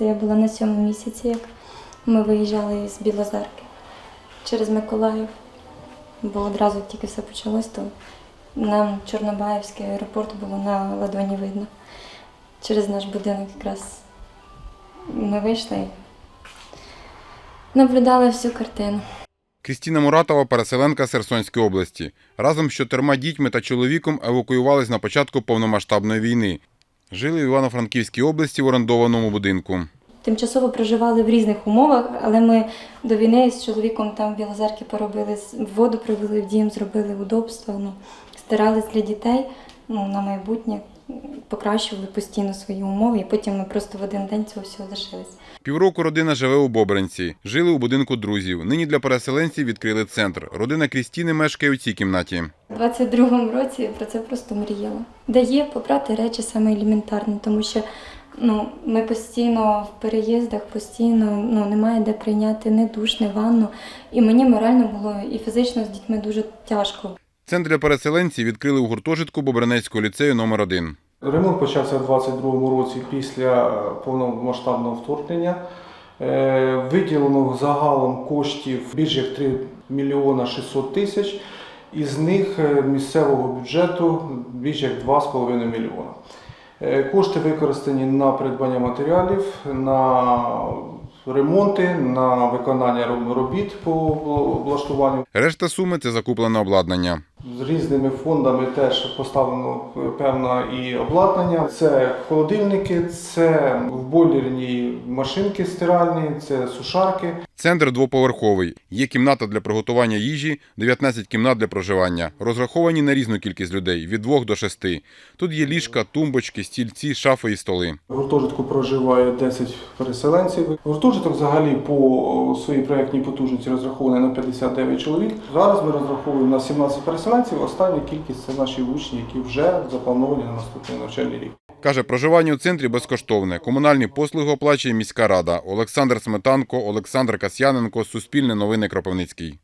Це я була на сьомому місяці, як ми виїжджали з Білозерки через Миколаїв. Бо одразу тільки все почалось, то нам Чорнобаївський аеропорт було на ладоні видно. Через наш будинок якраз ми вийшли і наблюдали всю картину. Крістіна Муратова – переселенка з Херсонської області. Разом з чотирма дітьми та чоловіком евакуювались на початку повномасштабної війни. Жили в Івано-Франківській області в орендованому будинку. Тимчасово проживали в різних умовах, але ми до війни з чоловіком там в Білозерки поробили воду, привели в дім, зробили удобства. Ну, старались для дітей ну, на майбутнє, покращували постійно свої умови, і потім ми просто в один день цього всього лишились. Півроку родина живе у Бобринці. Жили у будинку друзів. Нині для переселенців відкрили центр. Родина Крістіни мешкає у цій кімнаті. У 22-му році я про це просто мріяла. Дає попрати речі саме елементарні, тому що ну, ми постійно в переїздах, постійно ну, немає де прийняти ні душ, ні ванну. І мені морально було і фізично з дітьми дуже тяжко. Центр для переселенців відкрили у гуртожитку Бобринецького ліцею номер 1 Ремонт почався у 2022 році після е, повномасштабного вторгнення. Е, Виділено загалом коштів більш як 3 мільйона 600 тисяч, із них е, місцевого бюджету більш як 2,5 мільйона. Е, Кошти використані на придбання матеріалів, на ремонти, на виконання робіт по облаштуванню. Решта суми – це закуплене обладнання. З різними фондами теж поставлено е, певне і обладнання. Це холодильники, це вбойлерні машинки стиральні, це сушарки. Центр двоповерховий. Є кімната для приготування їжі, 19 кімнат для проживання. Розраховані на різну кількість людей від 2 до 6. Тут є ліжка, тумбочки, стільці, шафи і столи. В гуртожитку проживає 10 переселенців. Гуртожиток взагалі по своїй проєктній потужності розрахований на 59 чоловік. Зараз ми розраховуємо на 17 переселенців. Остання кількість це наші учні, які вже заплановані на наступний навчальний рік. Каже, проживання у центрі безкоштовне. Комунальні послуги оплачує міська рада. Олександр Сметанко, Олександр Касьяненко, Суспільне новини Кропивницький.